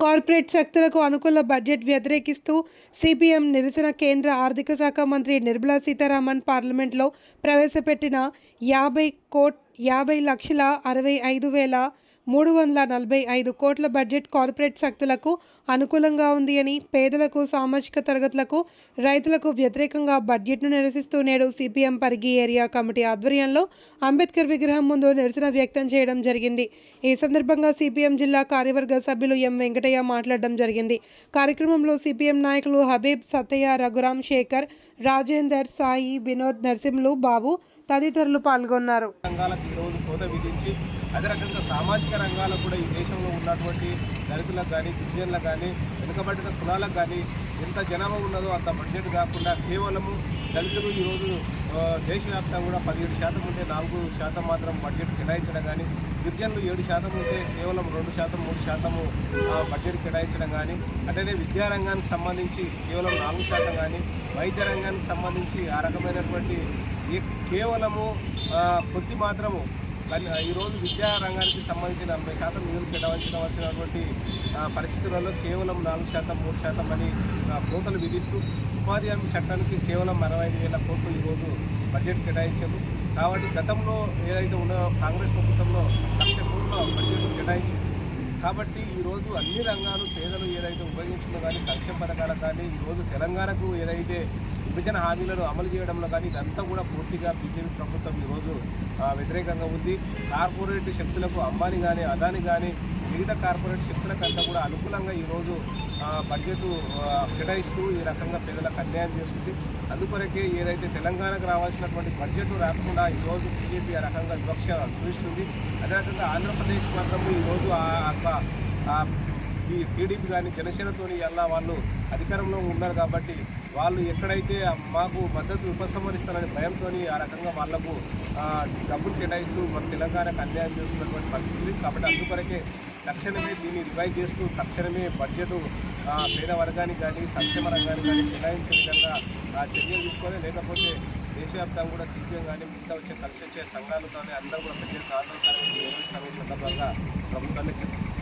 Corporate శక్తులకు అనుకూల budget వ్యతిరేకిస్తూ సిపిఎం నిరసన కేంద్ర ఆర్థిక శాఖ మంత్రి నిర్మలా సీతారామన్ పార్లమెంట్లో ప్రవేశపెట్టిన యాభై కోట్ యాభై లక్షల అరవై ఐదు వేల మూడు వందల నలభై ఐదు కోట్ల బడ్జెట్ కార్పొరేట్ శక్తులకు అనుకూలంగా ఉంది అని పేదలకు సామాజిక తరగతులకు రైతులకు వ్యతిరేకంగా బడ్జెట్ను నిరసిస్తూ నేడు సిపిఎం పరిగి ఏరియా కమిటీ ఆధ్వర్యంలో అంబేద్కర్ విగ్రహం ముందు నిరసన వ్యక్తం చేయడం జరిగింది. ఈ సందర్భంగా సిపిఎం జిల్లా కార్యవర్గ సభ్యులు ఎం వెంకటయ్య మాట్లాడడం జరిగింది. కార్యక్రమంలో సిపిఎం నాయకులు హబీబ్ సత్తయ్య రఘురాం శేఖర్ రాజేందర్ సాయి వినోద్ నరసింహులు బాబు తదితరులు పాల్గొన్నారు. అదే రకంగా సామాజిక రంగాలకు కూడా ఈ దేశంలో ఉన్నటువంటి దళితులకు కానీ గిరిజనులకు కానీ వెనుకబడిన కులాలకు కానీ ఎంత జనాభా ఉన్నదో అంత బడ్జెట్ కాకుండా కేవలము దళితులు ఈరోజు దేశవ్యాప్తంగా కూడా పదిహేడు శాతం ఉంటే నాలుగు శాతం మాత్రం బడ్జెట్ కేటాయించడం కానీ గిరిజనులు ఏడు శాతం ఉంటే కేవలం రెండు శాతం మూడు శాతము బడ్జెట్ కేటాయించడం కానీ అట్లనే విద్యారంగానికి సంబంధించి కేవలం నాలుగు శాతం కానీ వైద్య రంగానికి సంబంధించి ఆ రకమైనటువంటి కేవలము కొద్ది మాత్రము ఈరోజు విద్యా రంగానికి సంబంధించి నలభై శాతం నిధులు కేటాయించవలసినటువంటి ఆ, పరిస్థితులలో కేవలం నాలుగు శాతం మూడు శాతం అని కోతలు విధిస్తూ ఉపాధి హామీ చట్టానికి కేవలం అరవై ఐదు వేల కోట్లు ఈరోజు బడ్జెట్ కేటాయించారు. కాబట్టి గతంలో ఏదైతే ఉన్నదో కాంగ్రెస్ ప్రభుత్వంలో లక్ష కోట్ల బడ్జెట్ కేటాయించింది. కాబట్టి ఈరోజు అన్ని రంగాలు పేదలు ఏదైతే ఉపయోగించడం కానీ సంక్షేమ పథకాలు కానీ ఈరోజు తెలంగాణకు ఏదైతే విభజన హామీలను అమలు చేయడంలో కానీ ఇదంతా కూడా పూర్తిగా బీజేపీ ప్రభుత్వం ఈరోజు వ్యతిరేకంగా ఉంది. కార్పొరేట్ శక్తులకు అంబానీ కానీ అదాని కానీ వివిధ కార్పొరేట్ శక్తులకంతా కూడా అనుకూలంగా ఈరోజు బడ్జెట్ కేటాయిస్తూ ఈ రకంగా పేదలకు అన్యాయం చేస్తుంది. అందుకొరకే ఏదైతే తెలంగాణకు రావాల్సినటువంటి బడ్జెట్ రాకుండా ఈరోజు బీజేపీ ఆ రకంగా వివక్ష చూపిస్తుంది అదే రకంగా ఆంధ్రప్రదేశ్ మాత్రము ఈరోజు ఆ ఆ ఈ టీడీపీ కానీ జనసేనతో ఎలా వాళ్ళు అధికారంలో ఉన్నారు కాబట్టి వాళ్ళు ఎక్కడైతే మాకు మద్దతు ఉపసంహరిస్తారనే భయంతో ఆ రకంగా వాళ్ళకు డబ్బులు కేటాయిస్తూ మన తెలంగాణకు అన్యాయం చేస్తున్నటువంటి పరిస్థితి. కాబట్టి అందుకొరకే తక్షణమే దీన్ని రివైవ్ చేస్తూ తక్షణమే బడ్జెట్ పేద వర్గానికి కానీ సంక్షేమ రంగానికి కానీ కేటాయించే విధంగా ఆ, చర్యలు తీసుకొని లేకపోతే దేశవ్యాప్తంగా కూడా సీపీఎం కానీ మిగతా వచ్చే కలిసి వచ్చే సంఘాలు కానీ అందరూ కూడా పెద్ద ఆందోళన కార్యక్రమం సందర్భంగా ప్రభుత్వాన్ని చెప్తున్నారు